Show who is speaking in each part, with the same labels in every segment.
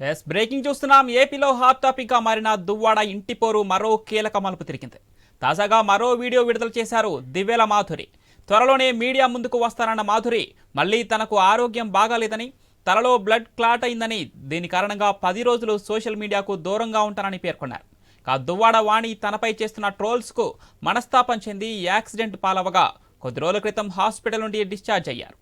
Speaker 1: Yes breaking చూస్తున్నాం. ఏపీలో hot టాపిక్గా మారిన దువ్వాడ ఇంటి పోరు మరో కీలక మలుపు తిరిగింది. తాజాగా మరో వీడియో విడుదల చేశారు దివ్యల మాధురి. త్వరలోనే మీడియా ముందుకు వస్తారన్న మాధురి మళ్ళీ తనకు ఆరోగ్యం బాగాలేదని తలలో బ్లడ్ క్లాట్ అయిందని దీని కారణంగా పది రోజులు సోషల్ మీడియాకు దూరంగా ఉంటానని పేర్కొన్నారు. కా దువ్వాడ వాణి తనపై చేస్తున్న ట్రోల్స్కు మనస్తాపం చెంది యాక్సిడెంట్ పాలవగా కొద్ది రోజుల క్రితం హాస్పిటల్ నుండి డిశ్చార్జ్ అయ్యారు.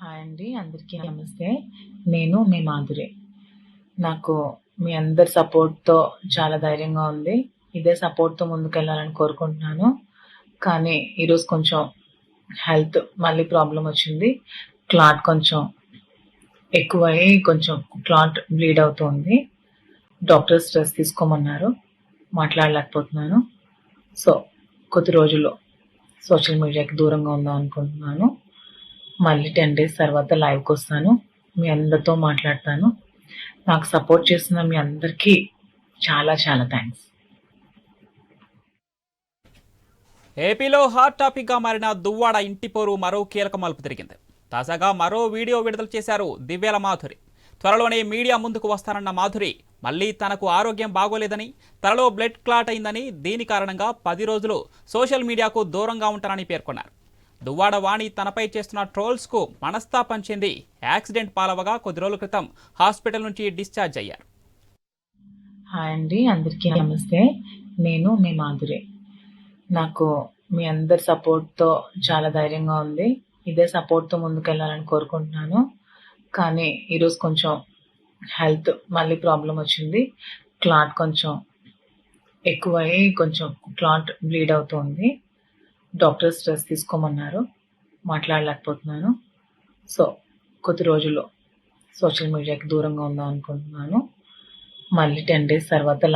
Speaker 2: హాయ్ అండి అందరికీ నమస్తే. నేను మీ మాధురి. నాకు మీ అందరి సపోర్ట్తో చాలా ధైర్యంగా ఉంది. ఇదే సపోర్ట్తో ముందుకెళ్ళాలని కోరుకుంటున్నాను. కానీ ఈరోజు కొంచెం హెల్త్ మళ్ళీ ప్రాబ్లం వచ్చింది. క్లాట్ కొంచెం ఎక్కువయ్యి కొంచెం క్లాట్ బ్లీడ్ అవుతుంది. డాక్టర్ స్ట్రెస్ తీసుకోమన్నారు. మాట్లాడలేకపోతున్నాను. సో కొద్ది రోజుల్లో సోషల్ మీడియాకి దూరంగా ఉందాం అనుకుంటున్నాను. మళ్ళీ టెన్ డేస్ తర్వాత లైవ్కి వస్తాను. మీ అందరితో మాట్లాడతాను. నాకు సపోర్ట్ చేస్తున్న మీ అందరికీ చాలా చాలా థ్యాంక్స్.
Speaker 1: ఏపీలో హాట్ టాపిక్గా మారిన దువ్వాడ ఇంటి పోరు మరో కీలక మలుపు తిరిగింది. తాజాగా మరో వీడియో విడుదల చేశారు దివ్యల మాధురి. త్వరలోనే మీడియా ముందుకు వస్తానన్న మాధురి మళ్ళీ తనకు ఆరోగ్యం బాగోలేదని తనలో బ్లడ్ క్లాట్ అయిందని దీని కారణంగా పది రోజులు సోషల్ మీడియాకు దూరంగా ఉంటానని పేర్కొన్నారు. దువ్వాడ వాణి తనపై చేస్తున్న ట్రోల్స్కు మనస్తాపం చెంది యాక్సిడెంట్ పాలవగా కొద్ది రోజుల క్రితం హాస్పిటల్ నుంచి డిశ్చార్జ్ అయ్యారు.
Speaker 2: హాయ్ అండి అందరికీ నమస్తే. నేను మీ మాధురి. నాకు మీ అందరి సపోర్ట్తో చాలా ధైర్యంగా ఉంది. ఇదే సపోర్ట్తో ముందుకెళ్ళాలని కోరుకుంటున్నాను. కానీ ఈరోజు కొంచెం హెల్త్ మళ్ళీ ప్రాబ్లం వచ్చింది. క్లాట్ కొంచెం ఎక్కువయ్యి కొంచెం క్లాట్ బ్లీడ్ అవుతుంది. డాక్టర్ స్ట్రెస్ తీసుకోమన్నారు. మాట్లాడలేకపోతున్నాను. సో కొద్ది రోజుల్లో సోషల్ మీడియాకి దూరంగా ఉందాం అనుకుంటున్నాను. మళ్ళీ టెన్ డేస్ తర్వాత